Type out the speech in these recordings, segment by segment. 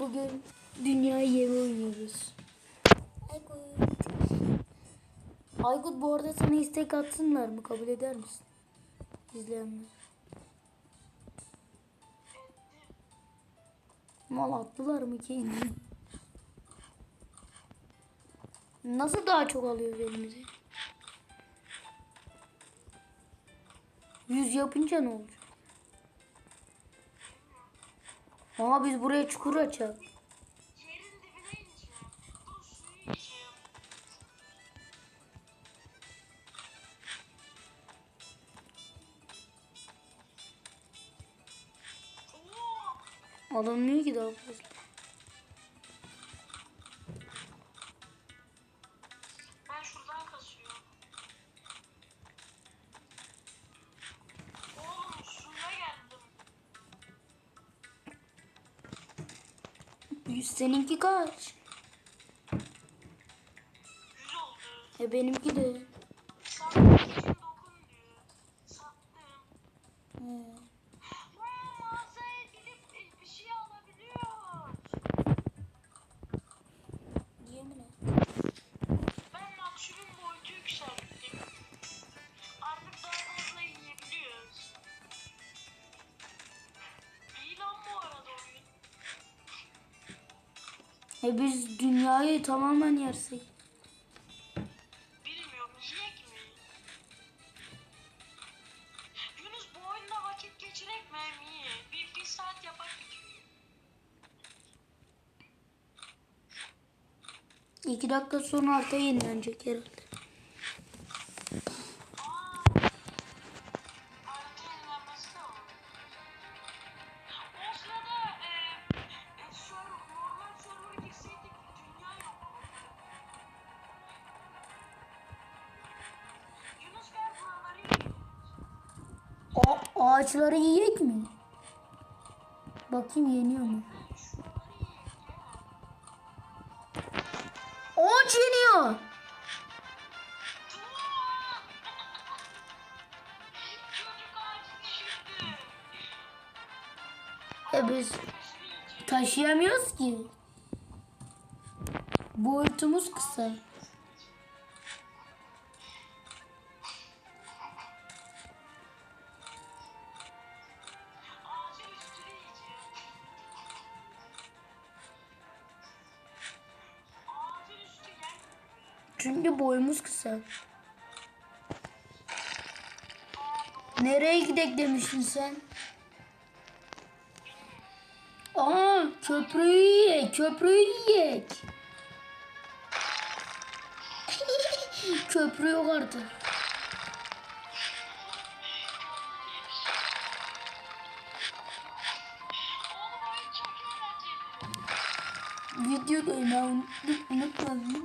Bugün dünyayı yeme oynuyoruz. Aykut. Aykut bu arada sana istek atsınlar mı? Kabul eder misin? İzleyenler. Mal attılar mı ki? Nasıl daha çok alıyoruz elimize? Yüz yapınca ne olacak? Ama biz buraya çukur açalım. Ki daha fazla. 100 seninki kaç? 100 oldu. E benimki de. Dünyayı tamamen yersek. Bilmiyorum yiyek mi? Yunus bu oyunda vakit geçirek mi iyi? Bir, bir saat yapar. İki dakika sonra harita yenilenecek herhalde. O ağaçları yiyek mi? Bakayım yeniyor mu? Ağaç yeniyor. E biz taşıyamıyoruz ki. Boyutumuz kısa. Çünkü boyumuz kısa. Nereye gidek demiştin sen? Aa köprüyü yiyek, köprüyü yiyek. Köprü yok artık. Videodayım ya unut- unutmadın değil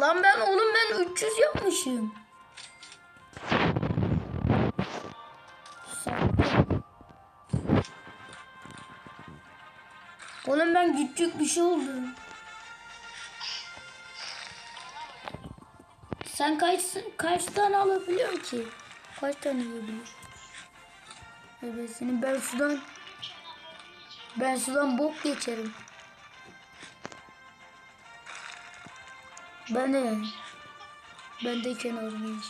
Lan ben oğlum ben 300 yapmışım. Oğlum ben küçük bir şey oldum. Sen kaç kaç tane alabiliyorsun ki? Kaç tane yiyebiliyorsun? Evet senin ben sudan ben sudan bok geçerim. Ben de ben de gel buraya.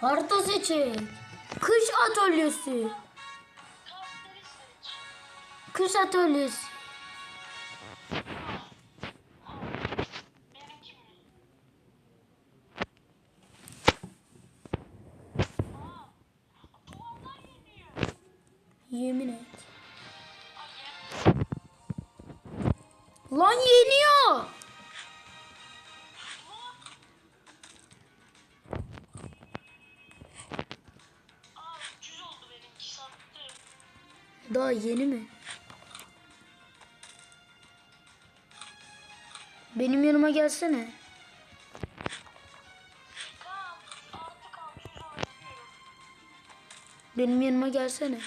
Harita seçin. Kış atölyesi. Kış atölyesi. Benimki mi? Aa, duvarlar yeniyor. Yemin et. Lan yeniyor. Aa, Aa, 300 oldu benimki sattım. Daha yeni mi? Benim yanıma gelsene. Tamam, artık 600 olabiliyorum. Benim yanıma gelsene.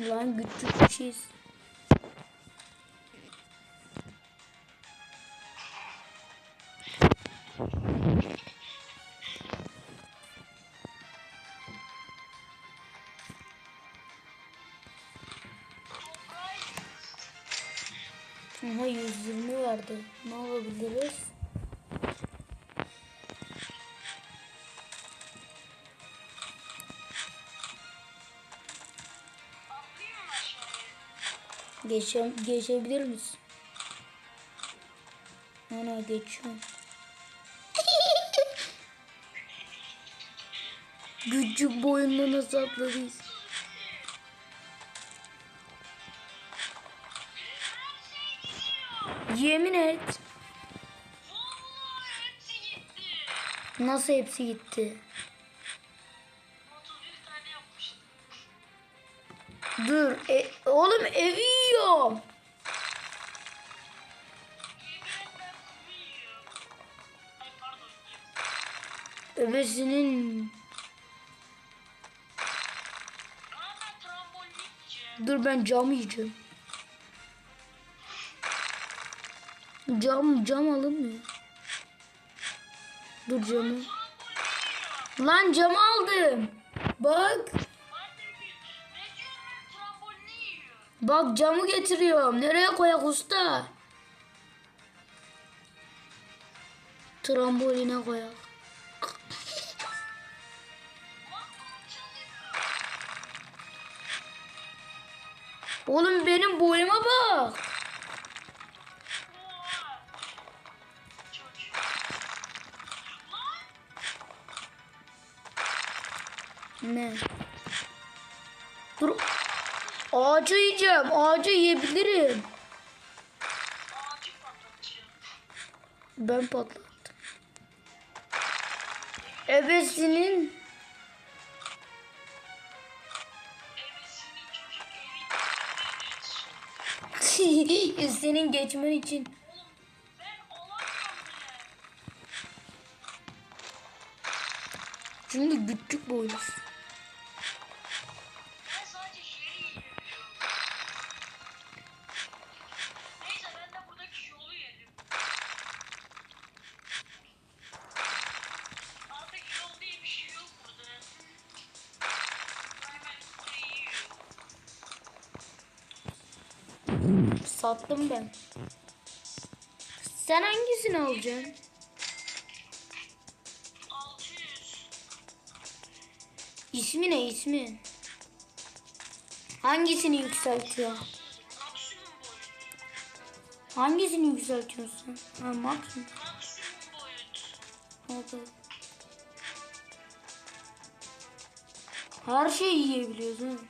Lan küçük bir şeyiz. Aha 120 vardı. Ne olabiliriz? Geçe, geçebilir misin? Ana geçiyorum. Küçük boyunla nasıl atladıyız? Yemin et. Nasıl hepsi gitti? 31 tane yapmıştım. Dur. E, oğlum evi trambolin yiyeceğim. Dur ben cam yiyeceğim. Cam cam alınmıyor. Dur camı. Lan cam aldım. Bak. Bak camı getiriyorum. Nereye koyak usta? Tramboline koyak. Oğlum benim boyuma bak. Ne? Ağacı yiyeceğim. Ağacı yiyebilirim. Ağacı patlatacağım. Ben patlattım. Ebesinin. Senin geçmen için. Çünkü küçük boyluyuz. Sattım ben. Sen hangisini alacaksın? 600. İsmi ne ismi? Hangisini yükseltiyor? Maksimum boyut. Hangisini yükseltiyorsun? Ha maksimum. Maksimum boyut. Her şeyi yiyebiliyoruz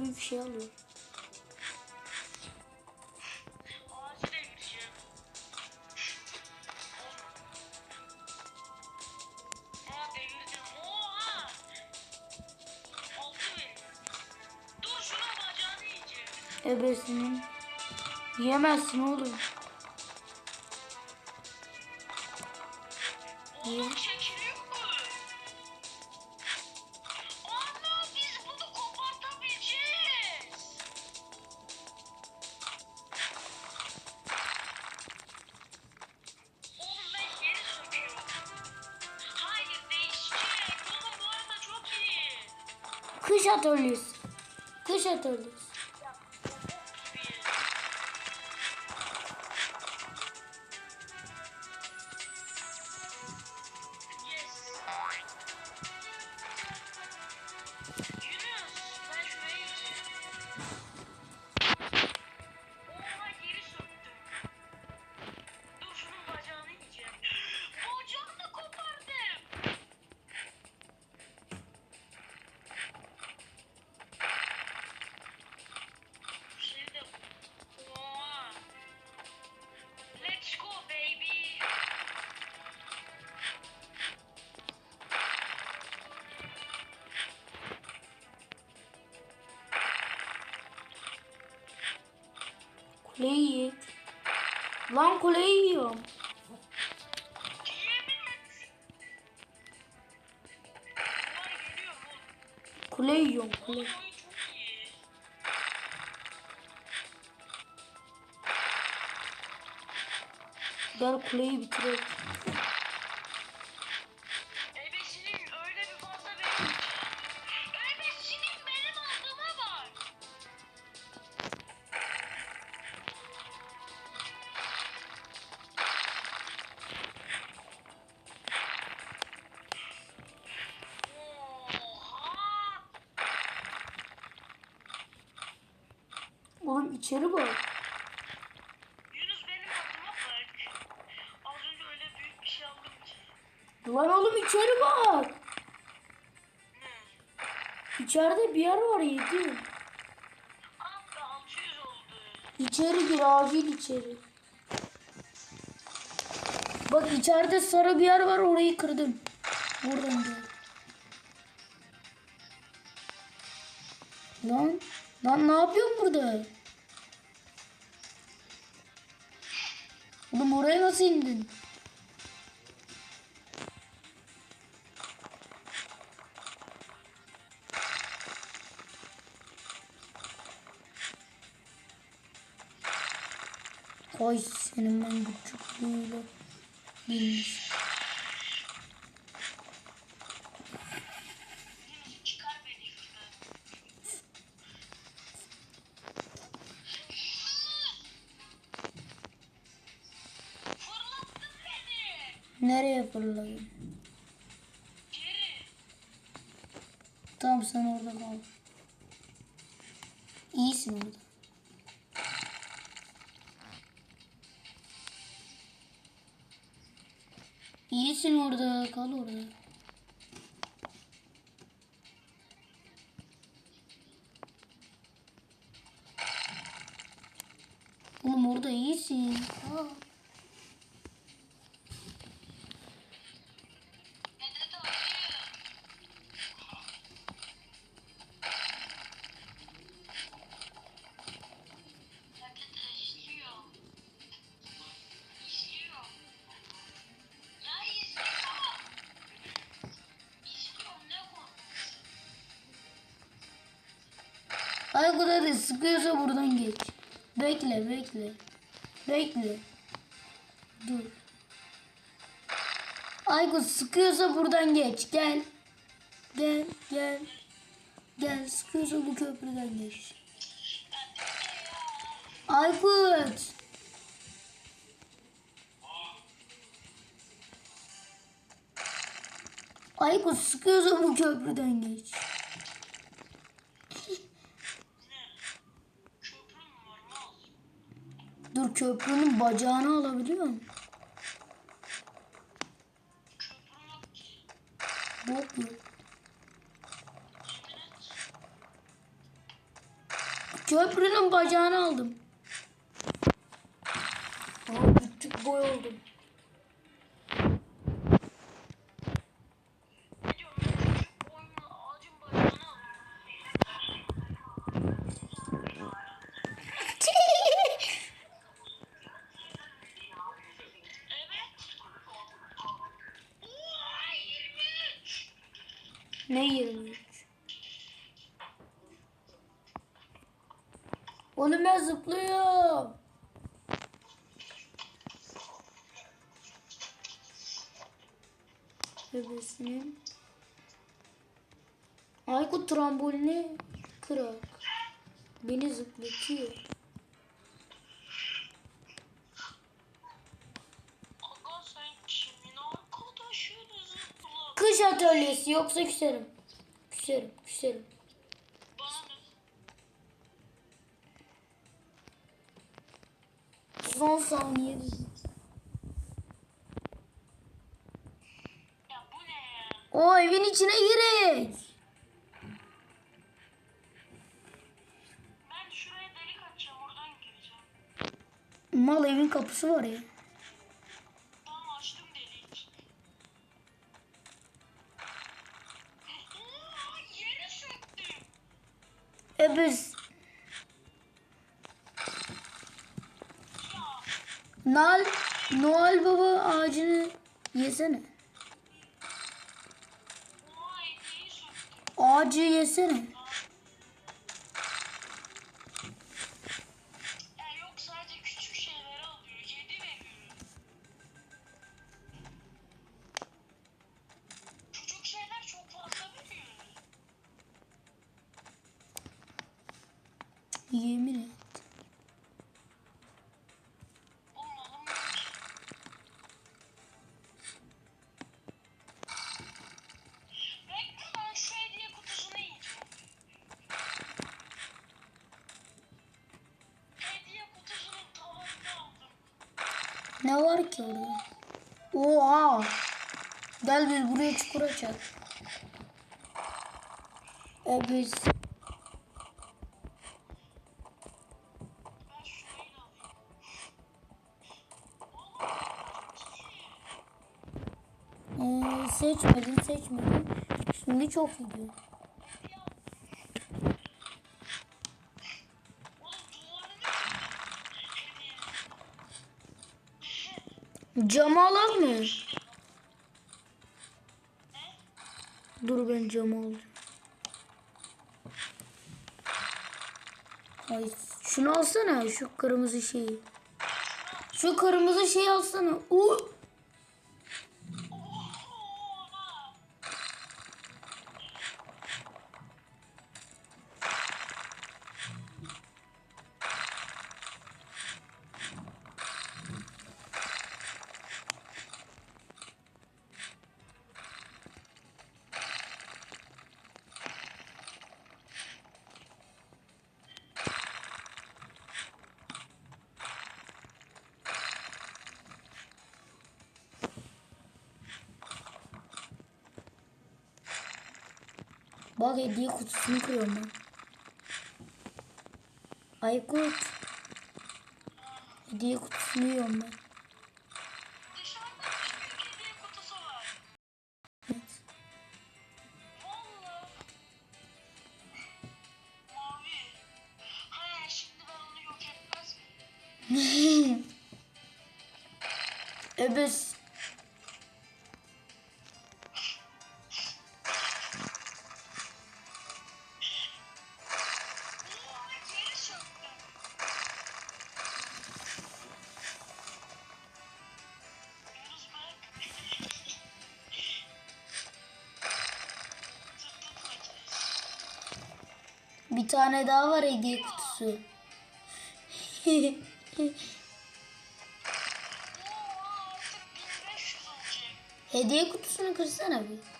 veriyor. Dur şunun bacağını yiyeceğim. Ebesinin. Yemezsin oğlum. Oğlum Kış Lan kuleyi yiyorum. Kuleyi yiyorum kule. Gel kuleyi bitirelim. İçeri bak. Yunus benim adıma bak. Az önce öyle büyük bir şey aldım ki. Lan oğlum içeri bak. Ne? İçeride bir yer var yedi. Abi 600 oldu. İçeri gir acil içeri. Bak içeride sarı bir yer var orayı kırdım. Buradan gel. Lan, lan ne yapıyorsun burada? Nasıl indin? Ay senin ben küçüklüğüyle bilmiş. Geri. Tamam sen orada kal. İyisin orada. İyisin orada, kal orada. Oğlum orada iyisin. Aa. Hadi sıkıyorsa buradan geç. Bekle bekle. Bekle. Dur. Aykut sıkıyorsa buradan geç. Gel. Gel gel. Gel sıkıyorsa bu köprüden geç. Aykut. Aykut sıkıyorsa bu köprüden geç. Köprü mü var mal? Dur köprünün bacağını alabiliyor muyum? Köprü yok. Köprünün bacağını aldım. Aa, küçük boy oldum. Bebesinin. Aykut trambolini kırak. Beni zıplatıyor. Kış atölyesi yoksa küserim. Küserim, küserim. Son saniye. Ya bu ne ya? O evin içine girek. Ben şuraya delik açacağım oradan gireceğim. Mal evin kapısı var ya. Tamam açtım deliği. Oha yere söktüm. E Ya ne Noel, Noel Baba ağacını yesene. Oha hediyeyi Ağacı yesene. Ne var ki orada? Oha. Gel biz buraya çukur açalım. E biz Ben şurayı da alayım. e, seçmedin seçmedin. Şimdi çok gidiyor. Oğlum duvarını Hediye. Camı alalım mı? Dur ben camı alacağım. Ay şunu alsana şu kırmızı şeyi. Şu kırmızı şeyi alsana. Uh! Bak hediye kutusunu kırıyorum ben. Aykut. Hediye kutusunu yiyorum ben. Dışarıda tane daha var hediye kutusu. Oha artık 1500 olacak. hediye kutusunu kırsana bir.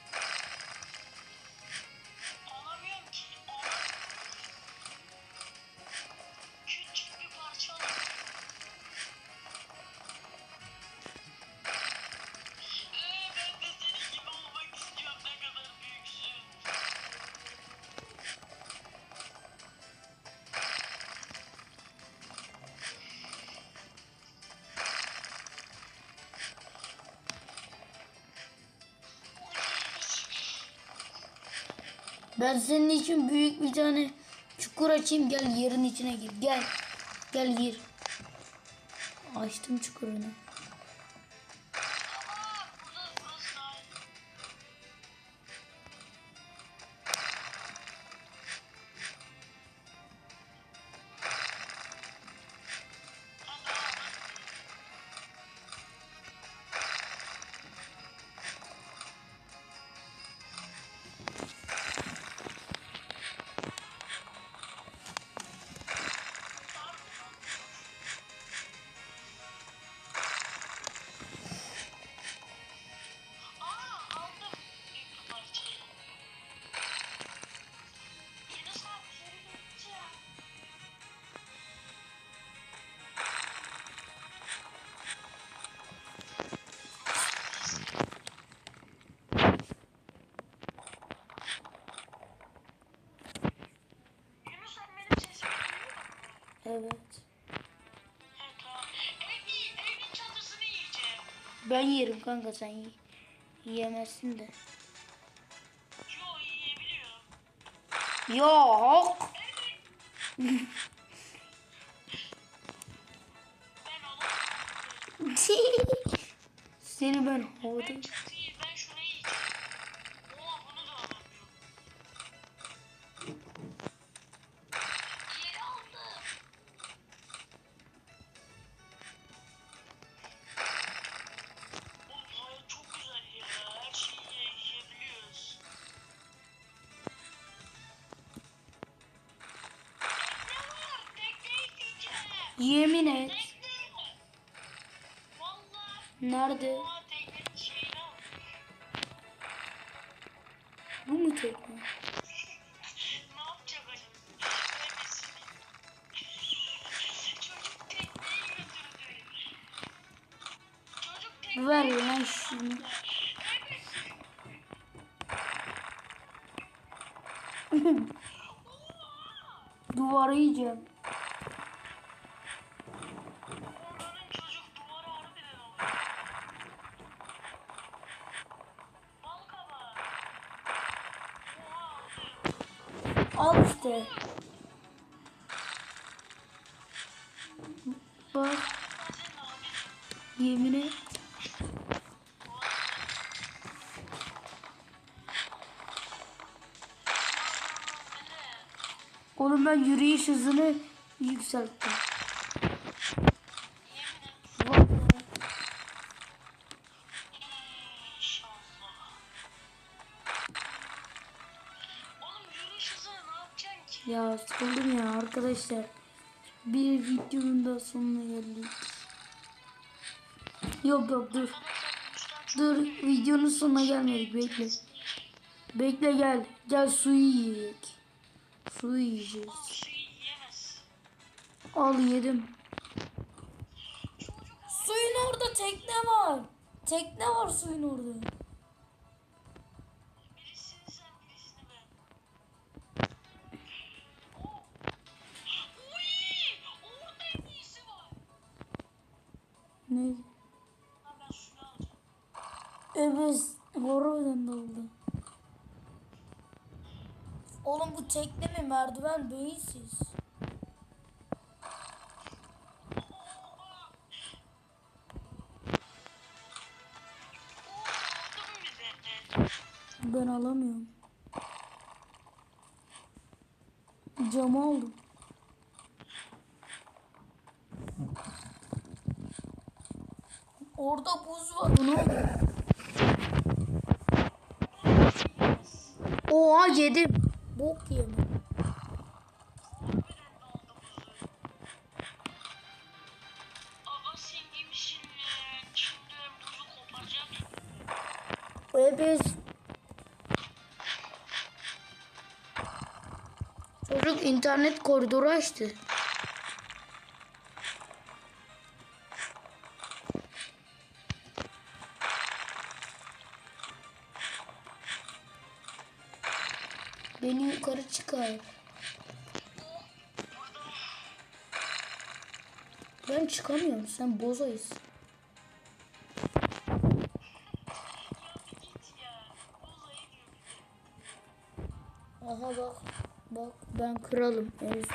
Ben senin için büyük bir tane çukur açayım. Gel yerin içine gir. Gel. Gel gir. Açtım çukurunu. Evet. Evet. Ben yerim kanka sen y- yiyemezsin de. Yo yiyebiliyorum. Yok. Ben alamam. Seni ben havada... Yemin et. Nerede? Al işte. Bak yemin et. Oğlum ben yürüyüş hızını yükselttim. Arkadaşlar. Bir videonun da sonuna geldik. Yok yok dur. Dur videonun sonuna gelmedik bekle. Bekle gel. Gel suyu yiyecek. Yiyeceğiz. Suyu yiyemez. Al yedim. Suyun orada tekne var. Tekne var suyun orada. Tekne mi? Merdiven bize. Ben alamıyorum. Camı aldım. Orada buz var. Oha yedim. Bok tuzu koparacağım. Evet. Çocuk internet koridoru açtı. Çıkar. Ben çıkamıyorum. Sen bozayız. Aha bak. Bak ben kralım. Yiyeceğim.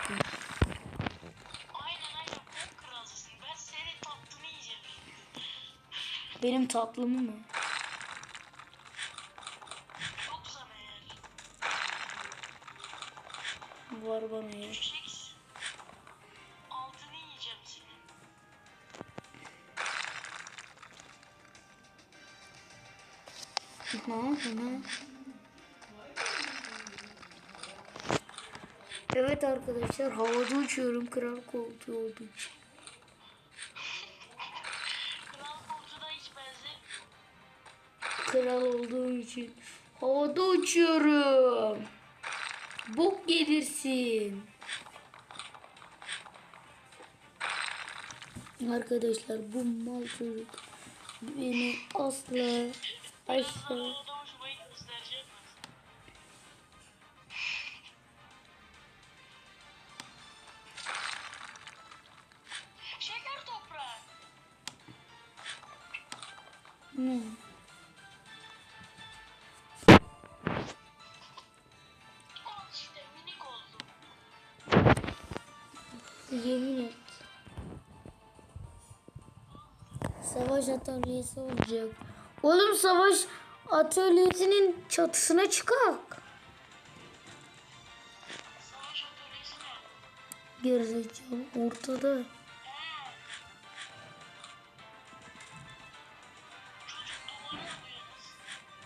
Benim tatlımı mı? Bana ya. Hı hı. Evet arkadaşlar havada uçuyorum kral koltuğu olduğu. Kral koltuğuna hiç benzemiyor. Kral olduğum için havada uçuyorum. Bok gelirsin. Arkadaşlar bu mal çocuk beni asla asla Orada Yemin et. Savaş atölyesi olacak. Oğlum savaş atölyesinin çatısına çıkak. Gerizekalı ortada.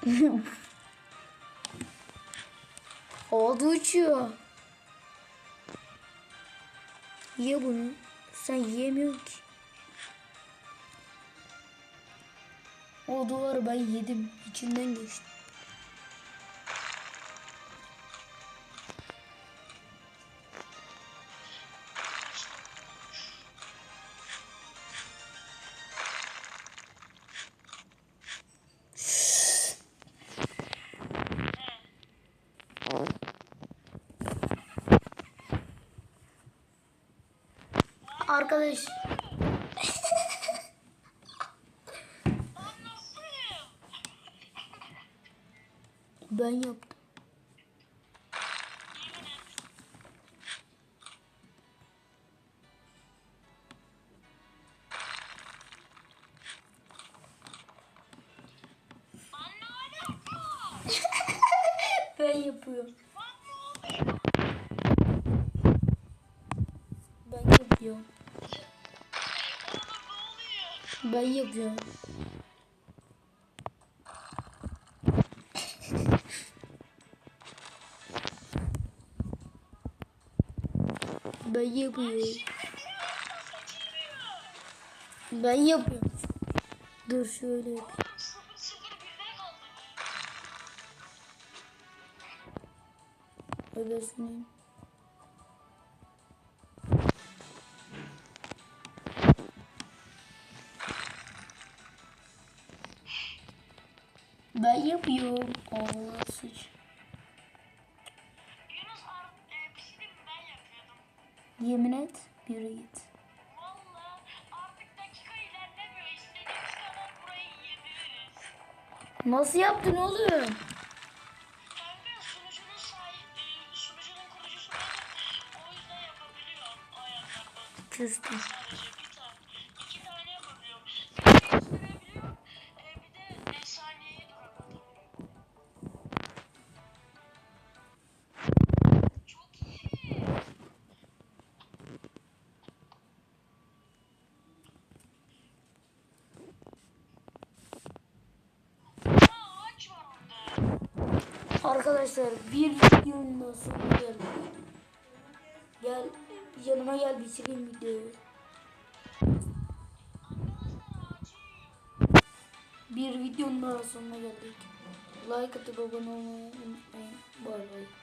Havada uçuyor. Ye bunu. Sen yiyemiyorsun ki. O duvarı ben yedim. İçinden geçtim. Arkadaş Lan Ben yapıyorum. Ben yapıyorum. Ben yapıyorum. Dur şöyle yap. Oğlum yapıyorum. Allah sıç. E. Yemin et. Yürü git. Valla artık dakika ilerlemiyor. İstediğimiz zaman burayı yiyebiliriz. Nasıl yaptın oğlum? Kanka Arkadaşlar bir videonun sonuna geldik. Gel yanıma gel bitireyim videoyu. Bir videonun daha sonuna geldik. Like atıp abone olmayı unutmayın. Bay bay.